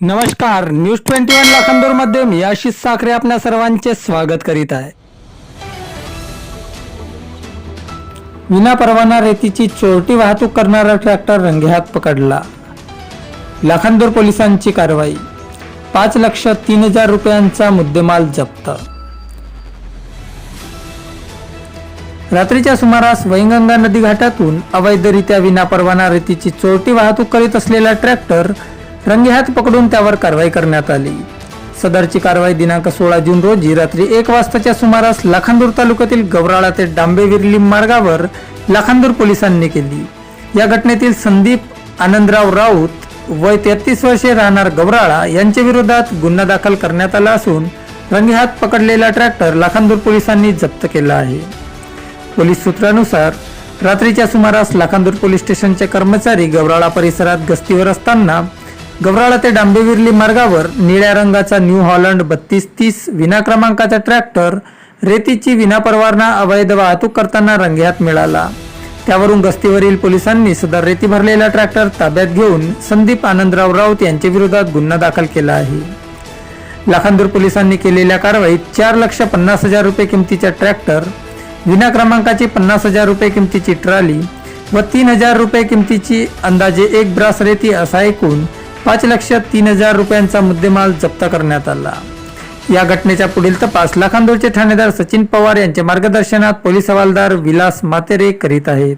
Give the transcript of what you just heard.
नमस्कार news twenty one लाखांदूरमध्ये मी आशिष साखरे आपल्या सर्वांचे स्वागत करीत आहे. विना परवाना रेतीची चोरटी वाहतूक करणारा ट्रॅक्टर रंगेहात पकडला. लाखांदूर पोलिसांची कारवाई. पाच लक्ष तीन हजार रुपयांचा मुद्देमाल जप्त. रात्रीच्या सुमारास वैंगंगा नदी घाटातून अवैधरित्या विनापरवाना रेतीची चोरटी वाहतूक करीत असलेला ट्रॅक्टर रंगेहात पकडून त्यावर कारवाई करण्यात आली. सदरची कारवाई दिनांक सोळा जून रोजी रात्री एक वाजताच्या सुमारास लाखांदूर तालुक्यातील गवराळा ते डांबेविर्ली मार्गावर लाखांदूर पोलिसांनी केली. या घटनेतील संदीप आनंदराव राऊत वय तेहतीस वर्षे राहणार गवराळा यांच्या विरोधात गुन्हा दाखल करण्यात आला असून रंगेहात पकडलेला ट्रॅक्टर लाखांदूर पोलिसांनी जप्त केला आहे. पोलीस सूत्रानुसार रात्रीच्या सुमारास लाखांदूर पोलीस स्टेशनचे कर्मचारी गवराळा परिसरात गस्तीवर असताना गवराळा ते डांबेविर्ली मार्गावर निळ्या रंगाचा न्यू हॉलंड बत्तीस तीस विना क्रमांकाचा ट्रॅक्टर रेतीची विनापरवाना अवैध वाहतूक करताना रंगेहात मिळाला. त्यावरून गस्तीवरील पोलिसांनी सदर रेती भरलेला ट्रॅक्टर ताब्यात घेऊन संदीप आनंदराव राऊत यांच्या विरोधात गुन्हा दाखल केला आहे. लाखांदूर पोलिसांनी केलेल्या कारवाईत चार लक्ष पन्नास हजार रुपये किमतीचा ट्रॅक्टर विना क्रमांकाची पन्नास हजार रुपये किमतीची ट्रॉली व तीन हजार रुपये किमतीची अंदाजे एक ब्रास रेती असा एकूण पाच लक्ष तीन हजार रुपयांचा मुद्देमाल जप्त करण्यात आला. या घटनेचा पुढील तपास लाखांदूरचे ठाणेदार सचिन पवार यांच्या मार्गदर्शनात पोलीस हवालदार विलास मातेरे करीत आहेत.